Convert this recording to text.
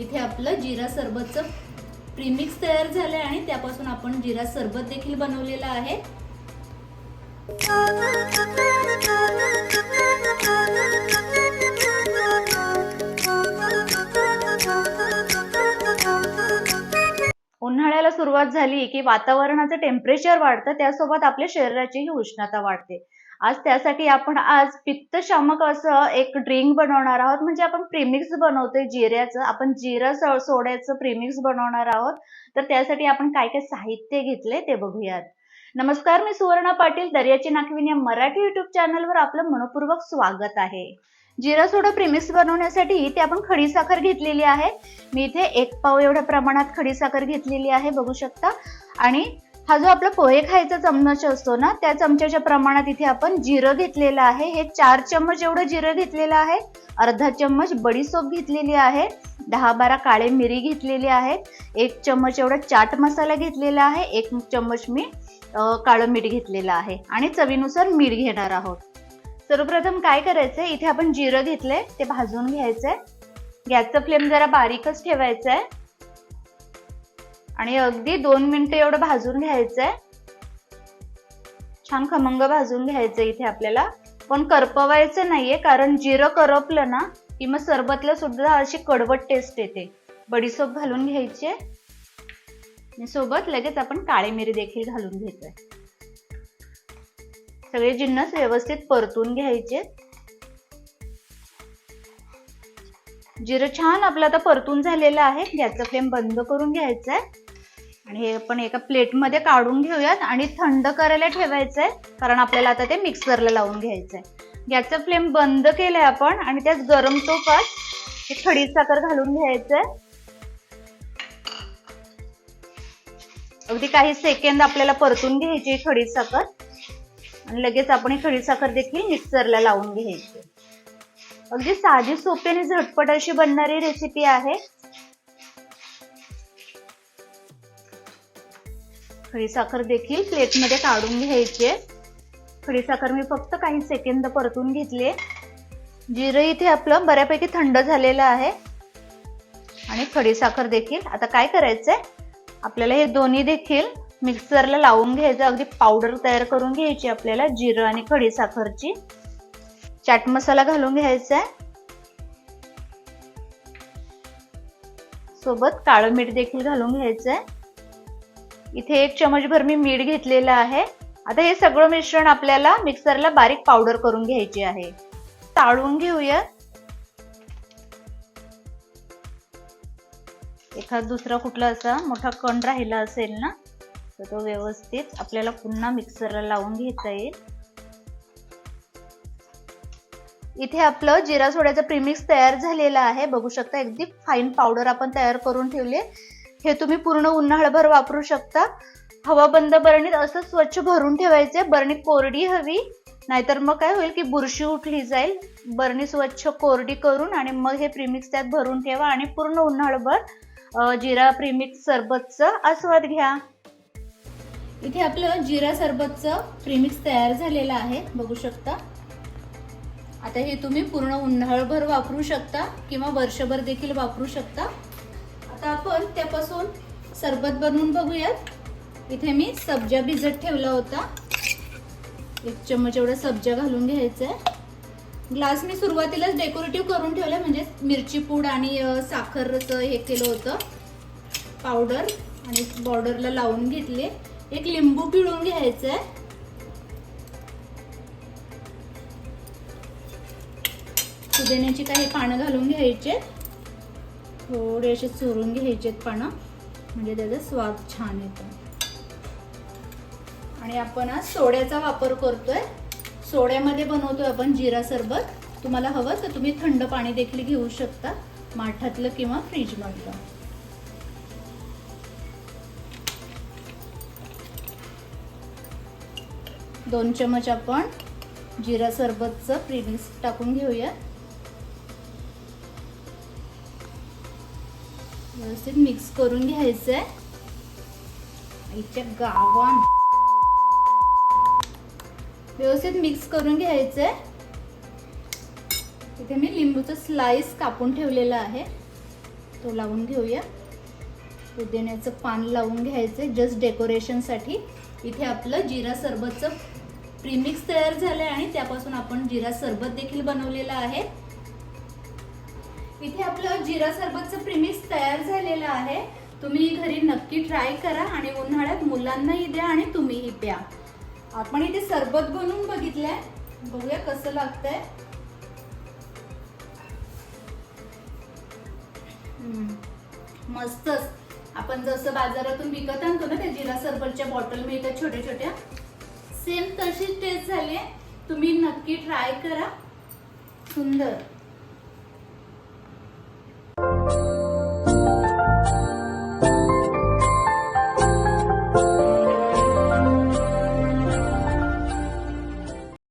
इथे आपलं जिरा सरबतचं प्रीमिक्स तयार झालं आहे आणि त्यापासून आपण जिरा सरबत देखील बनवलेलं आहे. उन्हाळ्याला सुरुवात झाली की वातावरणाचं टेम्परेचर वाढतं त्यासोबत आपल्या शरीराचीही उष्णता वाढते. आज त्यासाठी आपण आज पित्तशामक असं एक ड्रिंक बनवणार आहोत. म्हणजे आपण प्रीमिक्स बनवतोय जिऱ्याचं. आपण जिरा सो- सोड्याचं प्रीमिक्स बनवणार आहोत. तर त्यासाठी आपण काय काय साहित्य घेतले ते बघूयात. नमस्कार मी सुवर्णा पाटील दर्याची नाखविन या मराठी युट्यूब चॅनलवर आपलं मनपूर्वक स्वागत आहे. जिरा सोडा प्रिमिक्स बनवण्यासाठी इथे आपण खडी साखर घेतलेली आहे. मी इथे एक पाव एवढ्या प्रमाणात खडी साखर घेतलेली आहे बघू शकता. आणि हा जो आपला पोहे खायचा चमच असतो ना त्या चमच्याच्या प्रमाणात इथे आपण जिरं घेतलेलं आहे. हे चार चम्मच एवढं जिरं घेतलेलं आहे. अर्धा चम्मच बडीसोप घेतलेली आहे. दहा बारा काळे मिरी घेतलेली आहे एक चम्मच एवढा चाट मसाला घेतलेला आहे. एक चम्मच मी काळं मीठ घेतलेलं आहे. आणि चवीनुसार मीठ घेणार आहोत. सर्वप्रथम काय करायचंय? इथे आपण जिरं घेतलंय ते भाजून घ्यायचंय. गॅसचं फ्लेम जरा बारीकच ठेवायचं आहे आणि अगदी दोन मिनिटं एवढं भाजून घ्यायचंय. छान खमंग भाजून घ्यायचं इथे आपल्याला. पण करपवायचं नाहीये कारण जिरं करपलं ना की मग सरबतला सुद्धा अशी कडवट टेस्ट येते. बडीसोप घालून घ्यायची. सोबत लगेच आपण काळी मिरी देखील घालून घ्यायचंय सगळे जिन्नस व्यवस्थित परतून घ्यायचे. जिरं छान आपलं आता परतून झालेलं आहे. गॅसचा फ्लेम बंद करून घ्यायचा आहे आणि हे पण एका प्लेटमध्ये काढून घेऊयात आणि थंड करायला ठेवायचंय कारण आपल्याला आता ते मिक्सरला लावून घ्यायचंय. गॅसचा फ्लेम बंद केलाय आपण आणि त्याच गरम तोपात हे खडी साखर घालून घ्यायचंय. अगदी काही सेकंद आपल्याला परतून घ्यायची खडी साखर. आणि लगेच आपण ही खडी साखर देखील मिक्सरला लावून घ्यायची अगदी साधी सोपी आणि झटपट अशी बनणारी रेसिपी आहे. खडीसाखर देखील प्लेटमध्ये काढून घ्यायची. आहे खडी साखर मी फक्त काही सेकंद परतून घेतले. जिरं इथे आपलं बऱ्यापैकी थंड झालेलं आहे. आणि खडी साखर देखील. आता काय करायचंय? आपल्याला हे दोन्ही देखील मिक्सरला लावून घ्यायचं. अगदी पावडर तयार करून घ्यायची आपल्याला जिरं आणि खडी साखरची. चाट मसाला घालून घ्यायचा आहे सोबत काळं मीठ देखील घालून घ्यायचं आहे इथे एक चमचभर मी मीठ घेतलेलं आहे. आता हे सगळं मिश्रण आपल्याला मिक्सरला बारीक पावडर करून घ्यायची आहे. ताळून घेऊया. एखाद दुसरा कुठला असा मोठा कण राहिला असेल ना तर तो व्यवस्थित आपल्याला पुन्हा मिक्सरला लावून घेता येईल. इथे आपलं जिरा सोड्याचं प्रीमिक्स तयार झालेलं आहे. बघू शकता अगदी फाईन पावडर आपण तयार करून ठेवली. हे तुम्ही पूर्ण उन्हाळभर वापरू शकता. हवा बंद बरणीत असं स्वच्छ भरून ठेवायचे बरणी कोरडी हवी. नाहीतर मग काय होईल की बुरशी उठली जाईल. बरणी स्वच्छ कोरडी करून आणि मग हे प्रीमिक्स त्यात भरून ठेवा आणि पूर्ण उन्हाळभर जिरा प्रीमिक्स सरबतचं आस्वाद घ्या. इथे आपलं जिरा सरबतचं प्रीमिक्स तयार झालेलं आहे. बघू शकता. आता हे तुम्ही पूर्ण उन्हाळभर वापरू शकता किंवा वर्षभर देखील वापरू शकता. आता आपण त्यापासून सरबत बनवून बघूयात. इथे मी सब्जा भिजत ठेवला होता. एक चम्मच एवढा सब्जा घालून घ्यायचा आहे. ग्लास मी सुरुवातीलाच डेकोरेटिव्ह करून ठेवलं म्हणजे मिरची पूड आणि साखर साखरचं हे केलं होतं. पावडर आणि बॉर्डरला लावून घेतले. एक लिंबू पिळून घ्यायचं आहे. पुदिन्याची काही पानं घालून घ्यायचे. थोडे असे चुरून घ्यायचेत पानं. म्हणजे त्याचा स्वाद छान येतो. आणि आपण आज सोड्याचा वापर करतोय. सोड्यामध्ये बनवतोय आपण जिरा सरबत. तुम्हाला हवं तर तुम्ही थंड पाणी देखील घेऊ शकता. माठातलं किंवा फ्रीजमधलं. दोन चमच आपण जिरा सरबतचं प्रीमिक्स टाकून घेऊया व्यवस्थित मिक्स करून घ्यायचं आहे आईच्या गावान. व्यवस्थित मिक्स करून घ्यायचं आहे इथे मी लिंबूचं स्लाइस कापून ठेवलेलं आहे. तो लावून घेऊया. पुदिन्याचं पान लावून घ्यायचं जस्ट डेकोरेशनसाठी इथे आपलं जिरा सरबतचं प्रीमिक्स तयार झालं आहे आणि त्यापासून आपण जिरा सरबत देखील बनवलेलं आहे. इथे आपलं जिरा सरबतचं प्रिमिक्स तयार झालेलं आहे. तुम्ही घरी नक्की ट्राय करा आणि उन्हाळ्यात मुलांनाही द्या आणि तुम्हीही प्या. आपण इथे सरबत बनवून बघितलंय. बघूया कसं लागतंय. मस्तच. आपण जसं बाजारातून विकत आणतो ना त्या जिरा सरबतच्या बॉटल मिळतात छोट्या छोट्या सेम तशीच टेस्ट झाली आहे. तुम्ही नक्की ट्राय करा. सुंदर.